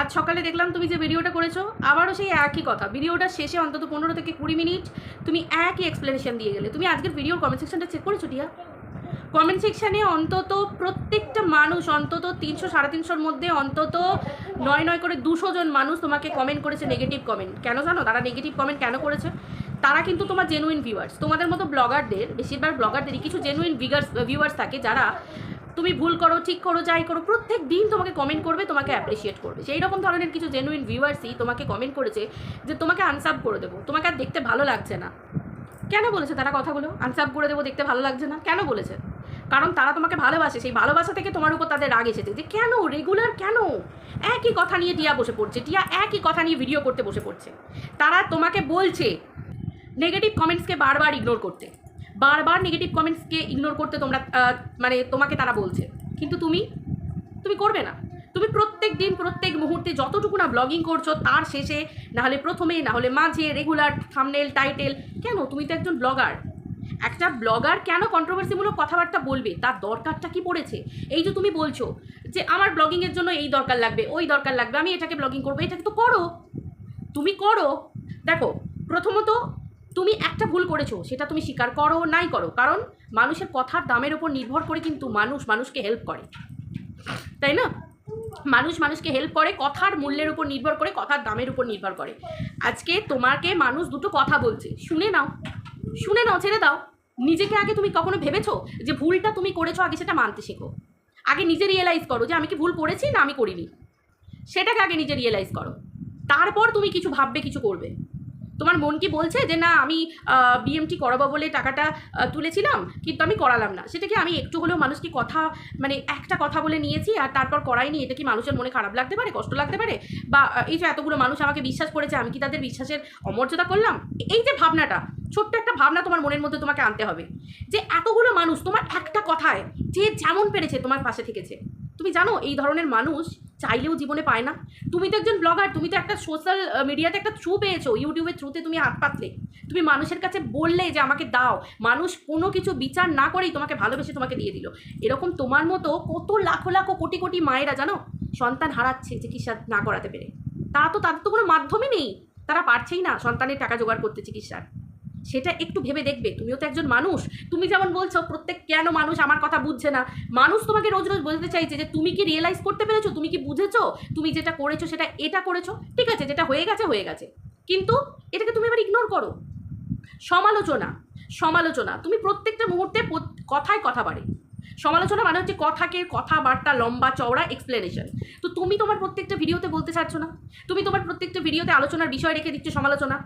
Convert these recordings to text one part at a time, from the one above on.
আজ সকালে দেখলাম তুমি যে ভিডিওটা করেছ, আবারও সেই একই কথা। ভিডিওটা শেষে অন্তত পনেরো থেকে কুড়ি মিনিট তুমি একই এক্সপ্লেনেশন দিয়ে গেলে। তুমি আজকের ভিডিওর কমেন্ট সেকশনটা চেক করেছ, টিয়া? কমেন্ট সেকশানে অন্তত প্রত্যেকটা মানুষ, অন্তত তিনশো, সাড়ে তিনশোর মধ্যে অন্তত নয় নয় করে দুশো জন মানুষ তোমাকে কমেন্ট করেছে নেগেটিভ কমেন্ট কেন জানো? তারা নেগেটিভ কমেন্ট কেন করেছে? তারা কিন্তু তোমার জেনুইন ভিউয়ার্স তোমাদের মতো ব্লগারদের বেশিরভাগ ব্লগারদেরই কিছু জেনুইন ভিগার্স ভিউয়ার্স থাকে যারা তুমি ভুল করো, ঠিক করো, যাই করো, প্রত্যেক দিন তোমাকে কমেন্ট করবে, তোমাকে অ্যাপ্রিসিয়েট করবে। সেই রকম ধরনের কিছু জেনুইন ভিউয়ার্সই তোমাকে কমেন্ট করেছে যে তোমাকে আনসাব করে দেবো। তোমাকে আর দেখতে ভালো লাগছে না। কেন বলেছে তারা কথাগুলো? আনসাব করে দেবো, দেখতে ভালো লাগছে না? কেন বলেছে? কারণ তারা তোমাকে ভালোবাসে, সেই ভালোবাসা থেকে তোমার উপর তাদের রাগ এসেছে। যে কেন? রেগুলার কেন? একই কথা নিয়ে টিয়া বসে পড়ছে। টিয়া একই কথা নিয়ে ভিডিও করতে বসে পড়ছে। তারা তোমাকে বলছে নেগেটিভ কমেন্টসকে বারবার ইগনোর করতে। বারবার নেগেটিভ কমেন্টসকে ইগনোর করতে তোমরা মানে তোমাকে তারা বলছে। কিন্তু তুমি তুমি করবে না। তুমি প্রত্যেক দিন, প্রত্যেক মুহূর্তে যতটুকু না ব্লগিং করছ, তার শেষে নাহলে প্রথমে নাহলে মাঝে রেগুলার থামনেল টাইটেল কেন? তুমি তো একজন ব্লগার একটা ব্লগার কেন কন্ট্রোভার্সিমূলক কথাবার্তা বলবে? তার দরকারটা কি পড়েছে? এই যে তুমি বলছো যে আমার ব্লগিংয়ের জন্য এই দরকার লাগবে, ওই দরকার লাগবে, আমি এটাকে ব্লগিং করব এটাকে তো করো। তুমি করো। দেখো, প্রথমত তুমি একটা ভুল করেছ, সেটা তুমি স্বীকার করো নাই করো। কারণ মানুষের কথার দামের ওপর নির্ভর করে কিন্তু মানুষ মানুষকে হেল্প করে। তাই না? মানুষ মানুষকে হেল্প করে, কথার মূল্যের উপর নির্ভর করে, কথার দামের উপর নির্ভর করে। আজকে তোমাকে মানুষ দুটো কথা বলছে, শুনে নাও শুনে নাও, ছেড়ে দাও। নিজেকে আগে তুমি কখনো ভেবেছো যে ভুলটা তুমি করেছ, আগে সেটা মানতে শেখো। আগে নিজে রিয়েলাইজ করো যে আমি কি ভুল করেছি না আমি করিনি। সেটাকে আগে নিজে রিয়েলাইজ করো। তারপর তুমি কিছু ভাববে, কিছু করবে। তোমার মন কি বলছে যে না, আমি বিএমটি করাবো বলে টাকাটা তুলেছিলাম, কিন্তু আমি করালাম না। সেটা কি আমি একটু হলেও মানুষকে কথা মানে একটা কথা বলে নিয়েছি আর তারপর করাইনি এটা কি মানুষের মনে খারাপ লাগতে পারে, কষ্ট লাগতে পারে? বা এই যে এতগুলো মানুষ আমাকে বিশ্বাস করেছে, আমি কি তাদের বিশ্বাসের অমর্যাদা করলাম? এই যে ভাবনাটা, ছোট্ট একটা ভাবনা তোমার মনের মধ্যে তোমাকে আনতে হবে। যে এতগুলো মানুষ তোমার একটা কথায় যে যেমন পেরেছে তোমার পাশে থেকেছে। তুমি জানো, এই ধরনের মানুষ চাইলেও জীবনে পায় না। তুমি তো একজন ব্লগার তুমি তো একটা সোশ্যাল মিডিয়াতে একটা থ্রু পেয়েছ ইউটিউবের থ্রুতে তুমি হাত পাতলে। তুমি মানুষের কাছে বললে যে আমাকে দাও, মানুষ কোনো কিছু বিচার না করেই তোমাকে ভালোবেসে তোমাকে দিয়ে দিল। এরকম তোমার মতো কত লাখো লাখো কোটি কোটি মায়েরা জানো, সন্তান হারাচ্ছে চিকিৎসা না করাতে পেরে। তারা তো তাদের তো কোনো মাধ্যমই নেই। তারা পারছেই না সন্তানের টাকা জোগাড় করতে চিকিৎসার। সেটা একটু ভেবে দেখবে। তুমিও তো একজন মানুষ। তুমি যেমন বলছো, প্রত্যেক, কেন মানুষ আমার কথা বুঝছে না? মানুষ তোমাকে রোজ রোজ বলতে চাইছে যে, তুমি কি রিয়েলাইজ করতে পেরেছ? তুমি কি বুঝেছ? তুমি যেটা করেছ সেটা এটা করেছ? ঠিক আছে, যেটা হয়ে গেছে হয়ে গেছে। কিন্তু এটাকে তুমি এবার ইগনোর করো। সমালোচনা সমালোচনা। তুমি প্রত্যেকটা মুহূর্তে কথায় কথা বাড়ে। সমালোচনা মানে হচ্ছে কথাকে কথাবার্তা, লম্বা, চওড়া এক্সপ্লেনেশন তো তুমি তোমার প্রত্যেকটা ভিডিওতে বলতে চাচ্ছ না? তুমি তোমার প্রত্যেকটা ভিডিওতে আলোচনার বিষয় রেখে দিচ্ছ সমালোচনা?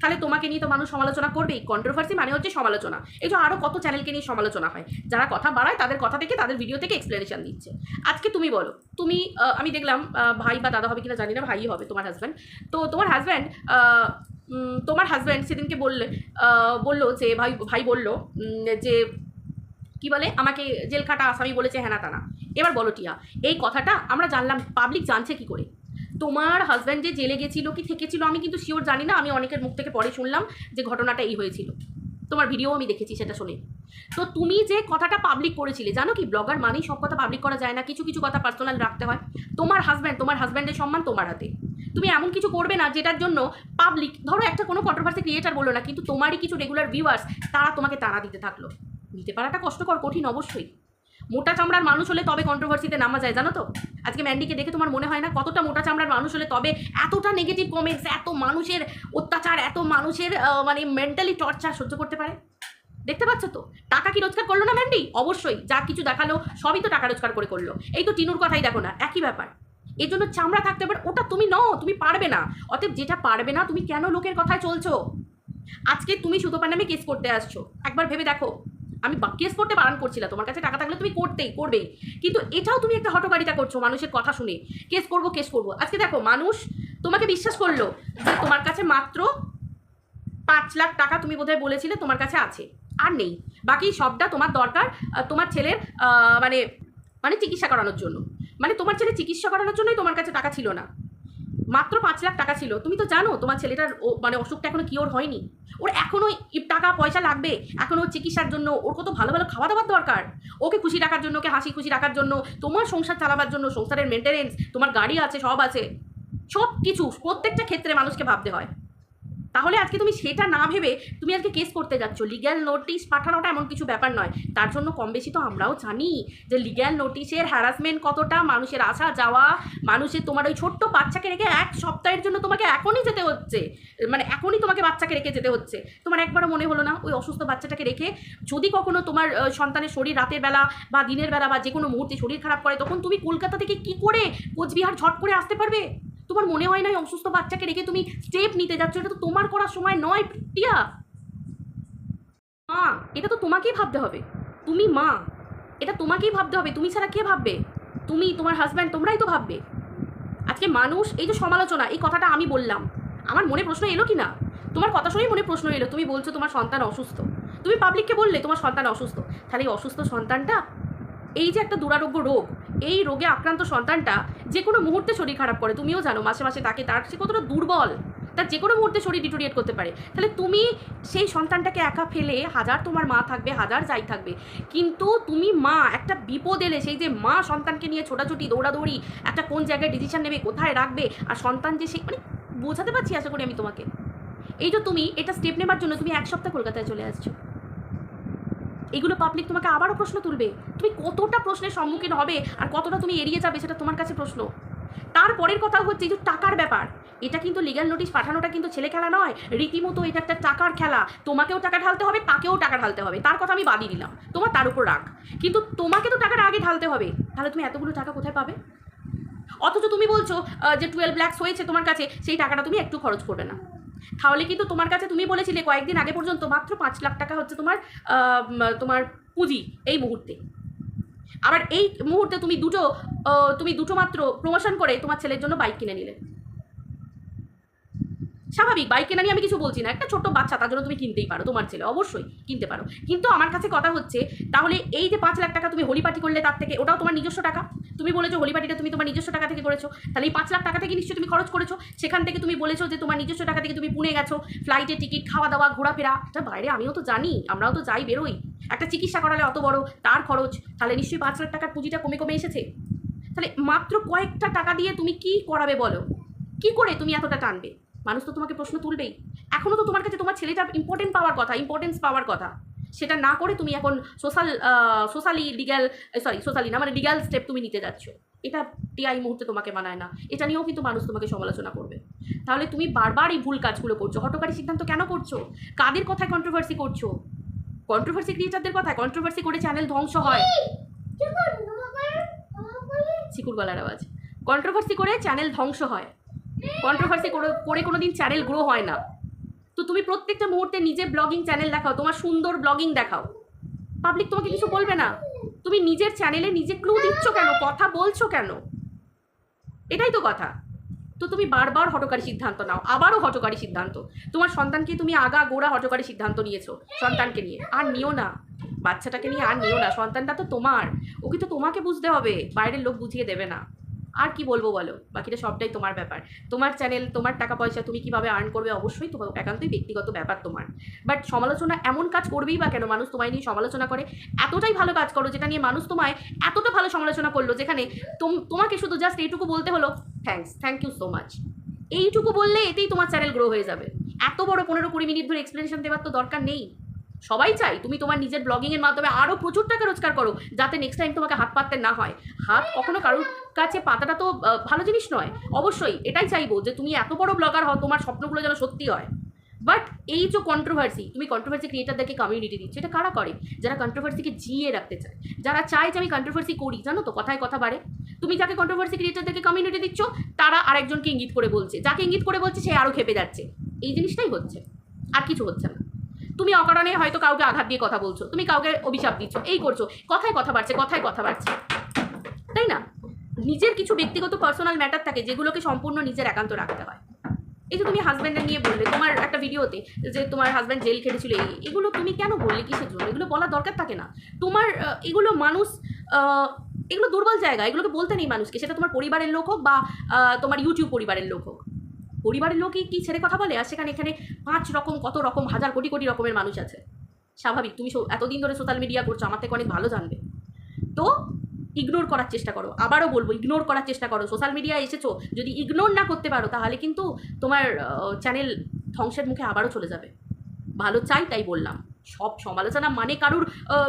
তাহলে তোমাকে নিয়ে তো মানুষ সমালোচনা করবেই। কন্ট্রোভার্সি মানে হচ্ছে সমালোচনা। এই যে আরও কত চ্যানেলকে নিয়ে সমালোচনা হয়? যারা কথা বাড়ায়, তাদের কথা থেকে তাদের ভিডিও থেকে এক্সপ্লেনেশন দিচ্ছে আজকে তুমি বলো, তুমি আমি দেখলাম ভাই বা দাদা হবে কিনা জানি না, ভাইই হবে, তোমার হাজব্যান্ড তো তোমার হাজব্যান্ড তোমার হাজব্যান্ড সেদিনকে বললে বলল যে, ভাই ভাই বলল যে কি বলে? আমাকে জেল খাটা আসামি বলেছে হ্যানা তানা। এবার বলো টিয়া, এই কথাটা আমরা জানলাম পাবলিক জানছে কি করে? তোমার হাজব্যান্ড যে জেলে গেছিল কি থেকেছিল আমি কিন্তু শিওর জানি না, আমি অনেকের মুখ থেকে পরে শুনলাম যে ঘটনাটা এই হয়েছিল। তোমার ভিডিও আমি দেখেছি সেটা শুনে। তো তুমি যে কথাটা পাবলিক করেছিলে, জানো কি? ব্লগার মানেই সব কথা পাবলিক করা যায় না, কিছু কিছু কথা পার্সোনাল রাখতে হয়। তোমার হাজব্যান্ড তোমার হাজব্যান্ডের সম্মান তোমার হাতে। তুমি এমন কিছু করবে না যেটার জন্য পাবলিক ধরো একটা কোনো কন্ট্রোভার্সি ক্রিয়েটার বলল না, কিন্তু তোমারই কিছু রেগুলার ভিউয়ার্স তারা তোমাকে তাড়া দিতে থাকল। নিতে পারাটা কষ্টকর, কঠিন অবশ্যই। মোটা চামড়ার মানুষ হলে তবে কন্ট্রোভার্সিতে নামা যায়, জানো তো? আজকে ম্যান্ডিকে দেখে তোমার মনে হয় না? কতটা মোটা চামড়ার মানুষ হলে তবে এতটা নেগেটিভ কমেন্টস এত মানুষের অত্যাচার, এত মানুষের মানে মেন্টালি টর্চার সহ্য করতে পারে? দেখতে পাচ্ছ তো? টাকা কি রোজগার করল না ম্যান্ডি অবশ্যই। যা কিছু দেখাল, সবই তো টাকা রোজগার করে করল। এই তো টিনুর কথাই দেখো না, একই ব্যাপার। এই জন্য চামড়া থাকতে পারে ওটা তুমি নও, তুমি পারবে না। অতএব যেটা পারবে না, তুমি কেন লোকের কথায় চলছো? আজকে তুমি সুতোপার নামে কেস করতে আসছো। একবার ভেবে দেখো। আমি কেস করতে বারণ করছিলাম তোমার কাছে টাকা থাকলে তুমি করতেই, করবেই। কিন্তু এটাও তুমি একটা হটকারিতা করছ মানুষের কথা শুনে। কেস করব কেস করব। আজকে দেখো, মানুষ তোমাকে বিশ্বাস করল যে তোমার কাছে মাত্র পাঁচ লাখ টাকা তুমি বোধহয় বলেছিলে তোমার কাছে আছে। আর নেই। বাকি সবটা তোমার দরকার তোমার ছেলের মানে মানে চিকিৎসা করানোর জন্য। মানে তোমার ছেলে চিকিৎসা করানোর জন্যই তোমার কাছে টাকা ছিল না। মাত্র পাঁচ লাখ টাকা ছিল। তুমি তো জানো, তোমার ছেলেটার মানে অসুখটা এখনও কিওর হয়নি। ওর এখনও টাকা পয়সা লাগবে। এখনও ওর চিকিৎসার জন্য, ওর কত ভালো ভালো খাওয়া দাওয়ার দরকার। ওকে খুশি রাখার জন্য, ওকে হাসি খুশি রাখার জন্য, তোমার সংসার চালাবার জন্য, সংসারের মেনটেনেন্স তোমার গাড়ি আছে, সব আছে। সব কিছু প্রত্যেকটা ক্ষেত্রে মানুষকে ভাবতে হয়। তাহলে আজকে তুমি সেটা না ভেবে তুমি আজকে কেস করতে যাচ্ছ। লিগ্যাল নোটিশ পাঠানোটা এমন কিছু ব্যাপার নয়। তার জন্য কম বেশি তো আমরাও জানি যে লিগ্যাল নোটিশের হ্যারাসমেন্ট কতটা, মানুষের আসা যাওয়া, মানুষের তোমার ওই ছোট্ট বাচ্চাকে রেখে এক সপ্তাহের জন্য তোমাকে এখনই যেতে হচ্ছে। মানে এখনই তোমাকে বাচ্চাকে রেখে যেতে হচ্ছে। তোমার একবারও মনে হলো না, ওই অসুস্থ বাচ্চাটাকে রেখে যদি কখনো তোমার সন্তানের শরীর রাতের বেলা বা দিনের বেলা বা যে কোনো মুহূর্তে শরীর খারাপ করে, তখন তুমি কলকাতা থেকে কি করে কোচবিহার ঝট করে আসতে পারবে? তোমার মনে হয় না অসুস্থ বাচ্চাকে রেখে তুমি স্টেপ নিতে যাচ্ছ? এটা তো তোমার করার সময় নয় টিয়া মা, এটা তো তোমাকেই ভাবতে হবে। তুমি মা, এটা তোমাকেই ভাবতে হবে। তুমি ছাড়া কে ভাববে? তুমি, তোমার হাজব্যান্ড তোমরাই তো ভাববে। আজকে মানুষ, এই যে সমালোচনা, এই কথাটা আমি বললাম। আমার মনে প্রশ্ন এলো কি না? তোমার কথা শুনেই মনে প্রশ্ন এলো, তুমি বলছো তোমার সন্তান অসুস্থ। তুমি পাবলিককে বললে তোমার সন্তান অসুস্থ। তাহলে এই অসুস্থ সন্তানটা এই যে একটা দুরারোগ্য রোগ, এই রোগে আক্রান্ত সন্তানটা যে কোনো মুহূর্তে শরীর খারাপ করে, তুমিও জানো মাসে মাসে তাকে তার সে কতটা দুর্বল, তার যে কোনো মুহূর্তে শরীর ডিটোরিয়েট করতে পারে। তাহলে তুমি সেই সন্তানটাকে একা ফেলে, হাজার তোমার মা থাকবে, হাজার যাই থাকবে, কিন্তু তুমি মা, একটা বিপদ এলে সেই যে মা সন্তানকে নিয়ে ছোটাছুটি, দৌড়াদৌড়ি, একটা কোন জায়গায় ডিসিশন নেবে, কোথায় রাখবে, আর সন্তান যে সেই মানে বোঝাতে পারছি আশা করি আমি তোমাকে। এই যে তুমি, এটা স্টেপ নেবার জন্য তুমি এক সপ্তাহ কলকাতায় চলে আসছো। এগুলো পাবলিক তোমাকে আবারও প্রশ্ন তুলবে। তুমি কতটা প্রশ্নের সম্মুখীন হবে আর কতটা তুমি এড়িয়ে যাবে সেটা তোমার কাছে প্রশ্ন। তারপরের কথা হচ্ছে যে টাকার ব্যাপার। এটা কিন্তু লিগাল নোটিশ পাঠানোটা কিন্তু ছেলে খেলা নয়। রীতিমতো এটা একটা টাকার খেলা। তোমাকেও টাকা ঢালতে হবে, তাকেও টাকা ঢালতে হবে। তার কথা আমি বাদই দিলাম। তোমার তার উপর রাখ কিন্তু তোমাকে তো টাকাটা আগে ঢালতে হবে। তাহলে তুমি এতগুলো টাকা কোথায় পাবে? অথচ তুমি বলছো যে টুয়েলভ ল্যাক্স হয়েছে তোমার কাছে, সেই টাকাটা তুমি একটু খরচ করবে না। তাহলে কিন্তু তোমার কাছে তুমি বলেছিলে কয়েকদিন আগে পর্যন্ত মাত্র পাঁচ লাখ টাকা হচ্ছে তোমার তোমার পুঁজি এই মুহূর্তে। আবার এই মুহূর্তে তুমি দুটো তুমি দুটো মাত্র প্রমোশন করে তোমার ছেলের জন্য বাইক কিনে নিলে। স্বাভাবিক বাইক কেনা নিয়ে আমি কিছু বলছি না। একটা ছোট্ট বাচ্চা, তার জন্য তুমি কিনতেই পারো, তোমার ছেলে অবশ্যই কিনতে পারো। কিন্তু আমার কাছে কথা হচ্ছে, তাহলে এই যে পাঁচ লাখ টাকা তুমি হোলিপাটি করলে তার থেকে, ওটাও তোমার নিজস্ব টাকা? তুমি বলেছ হোলিপাটিটা তুমি তোমার নিজস্ব টাকা থেকে করেছ, তাহলে এই পাঁচ লাখ টাকা থেকে নিশ্চয়ই তুমি খরচ করেছ। সেখান থেকে তুমি বলেছ যে তোমার নিজস্ব টাকা থেকে তুমি পুনে গেছো ফ্লাইটের টিকিট খাওয়া দাওয়া ঘোরাফেরা। এটা বাইরে আমিও তো জানি, আমরাও তো যাই বেরোই। একটা চিকিৎসা করালে অত বড়, তার খরচ, তাহলে নিশ্চয়ই পাঁচ লাখ টাকার পুঁজিটা কমে কমে এসেছে। তাহলে মাত্র কয়েকটা টাকা দিয়ে তুমি কি করাবে বলো? কি করে তুমি এতটা টানবে? মানুষ তো তোমাকে প্রশ্ন তুলবেই। এখনও তো তোমার কাছে তোমার ছেলেটা ইম্পর্টেন্ট পাওয়ার কথা ইম্পর্টেন্স পাওয়ার কথা। সেটা না করে তুমি এখন social socially legal sorry socially না মানে লিগ্যাল স্টেপ তুমি নিতে যাচ্ছ। এটা টিআই মুহূর্তে তোমাকে মানায় না। এটা নিয়েও কিন্তু মানুষ তোমাকে সমালোচনা করবে। তাহলে তুমি বারবার এই ভুল কাজগুলো করছ। হটকারী সিদ্ধান্ত কেন করছ? কাদের কথায় কন্ট্রোভার্সি করছ? কন্ট্রোভার্সি ক্রিয়েটারদের কথায় কন্ট্রোভার্সি করে চ্যানেল ধ্বংস হয়। চিকুর গলার আওয়াজ। কন্ট্রোভার্সি করে চ্যানেল ধ্বংস হয়। কন্ট্রোভার্সি করে করে কোনো দিন চ্যানেল গ্রো হয় না। তো তুমি প্রত্যেকটা মুহূর্তে নিজে ব্লগিং চ্যানেল দেখাও তোমার সুন্দর ব্লগিং দেখাও। পাবলিক তোমাকে কিছু বলবে না। তুমি নিজের চ্যানেলে নিজে ক্লু দিচ্ছ কেন? কথা বলছো কেন? এটাই তো কথা। তো তুমি বারবার হটকারী সিদ্ধান্ত নাও। আবারও হটকারী সিদ্ধান্ত। তোমার সন্তানকে তুমি আগা গোড়া হটকারী সিদ্ধান্ত নিয়েছো সন্তানকে নিয়ে। আর নিও না। বাচ্চাটাকে নিয়ে আর নিও না। সন্তানটা তো তোমার। ওকে তো তোমাকে বুঝতে হবে। বাইরের লোক বুঝিয়ে দেবে না। আর কি বলব বলো? বাকিটা সবটাই তোমার ব্যাপার। তোমার চ্যানেল তোমার টাকা পয়সা তুমি কীভাবে আর্ন করবে অবশ্যই তোমার একান্তই ব্যক্তিগত ব্যাপার তোমার। বাট সমালোচনা এমন কাজ করবেই বা কেন? মানুষ তোমায় নিয়ে সমালোচনা করে। এতটাই ভালো কাজ করো যেটা নিয়ে মানুষ তোমায় এতটা ভালো সমালোচনা করল যেখানে তোম- তোমাকে শুধু জাস্ট এইটুকু বলতে হলো thanks thank you so much এইটুকু বললে এতেই তোমার চ্যানেল গ্রো হয়ে যাবে। এত বড় পনেরো কুড়ি মিনিট ধরে এক্সপ্লেনেশন দেওয়ার তো দরকার নেই। সবাই চাই তুমি তোমার নিজের ব্লগিংয়ের মাধ্যমে আরও প্রচুর টাকা রোজগার করো, যাতে নেক্সট টাইম তোমাকে হাত পাততে না হয়। হাত কখনো কারোর কাছে পাতাটা তো ভালো জিনিস নয়। অবশ্যই এটাই চাইব যে তুমি এত বড় ব্লগার হও, তোমার স্বপ্নগুলো যেন সত্যি হয়। বাট এই যে কন্ট্রোভার্সি তুমি কন্ট্রোভার্সি ক্রিয়েটারদেরকে কমিউনিটি দিচ্ছ, এটা কারা করে? যারা কন্ট্রোভার্সিকে জিয়ে রাখতে চায়। যারা চায় যে আমি কন্ট্রোভার্সি করি, জানো তো কথায় কথা বাড়ে। তুমি যাকে কন্ট্রোভার্সি ক্রিয়েটারদেরকে কমিউনিটি দিচ্ছ, তারা আরেকজনকে ইঙ্গিত করে বলছে। যাকে ইঙ্গিত করে বলছে, সে আরও খেপে যাচ্ছে। এই জিনিসটাই হচ্ছে। আর কিছু হচ্ছে না। তুমি অকারণে হয়তো কাউকে আঘাত দিয়ে কথা বলছো, তুমি কাউকে অভিশাপ দিচ্ছ, এই করছ, কথায় কথা বাড়ছে, কথায় কথা বাড়ছে। তাই না? নিজের কিছু ব্যক্তিগত পার্সোনাল ম্যাটার থাকে যেগুলোকে সম্পূর্ণ নিজের একান্ত রাখতে হয়। এই যে তুমি হাজব্যান্ডের নিয়ে বললে, তোমার একটা ভিডিওতে যে তোমার হাজব্যান্ড জেল খেটেছিল, এই এগুলো তুমি কেন বললে কিসের জন্য? এগুলো বলার দরকার থাকে না। তোমার এগুলো মানুষ এগুলো দুর্বল জায়গা, এগুলোকে বলতে নেই মানুষকে, সেটা তোমার পরিবারের লোক হোক বা তোমার ইউটিউব পরিবারের লোক হোক। পরিবারের লোকই কি ছেড়ে কথা বলে? আর সেখানে এখানে পাঁচ রকম, কত রকম, হাজার কোটি কোটি রকমের মানুষ আছে। স্বাভাবিক, তুমি এতদিন ধরে সোশ্যাল মিডিয়া করছ, আমার থেকে অনেক ভালো জানবে। তো ইগনোর করার চেষ্টা করো। আবারও বলব ইগনোর করার চেষ্টা করো। সোশ্যাল মিডিয়ায় এসেছ, যদি ইগনোর না করতে পারো, তাহলে কিন্তু তোমার চ্যানেল ধ্বংসের মুখে আবারও চলে যাবে। ভালো চাই তাই বললাম। সব সমালোচনা মানে কারুর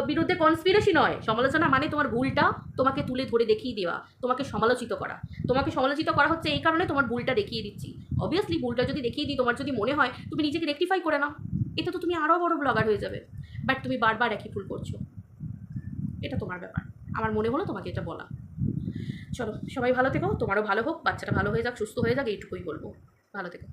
বিরুদ্ধে কনস্পিরেসি নয়। সমালোচনা মানে তোমার ভুলটা তোমাকে তুলে ধরে দেখিয়ে দেওয়া, তোমাকে সমালোচিত করা। তোমাকে সমালোচিত করা হচ্ছে এই কারণে তোমার ভুলটা দেখিয়ে দিচ্ছি। অবভিয়াসলি ভুলটা যদি দেখিয়ে দিই, তোমার যদি মনে হয় তুমি নিজেকে রেকটিফাই করে নাও, এতে তো তুমি আরও বড় ব্লগার হয়ে যাবে। বাট তুমি বারবার একই ভুল করছ। এটা তোমার ব্যাপার। আমার মনে হলো তোমাকে এটা বলা। চলো, সবাই ভালো থেকো, তোমারও ভালো হোক, বাচ্চাটা ভালো হয়ে যাক, সুস্থ হয়ে যাক, এইটুকুই বলব। ভালো থেকো।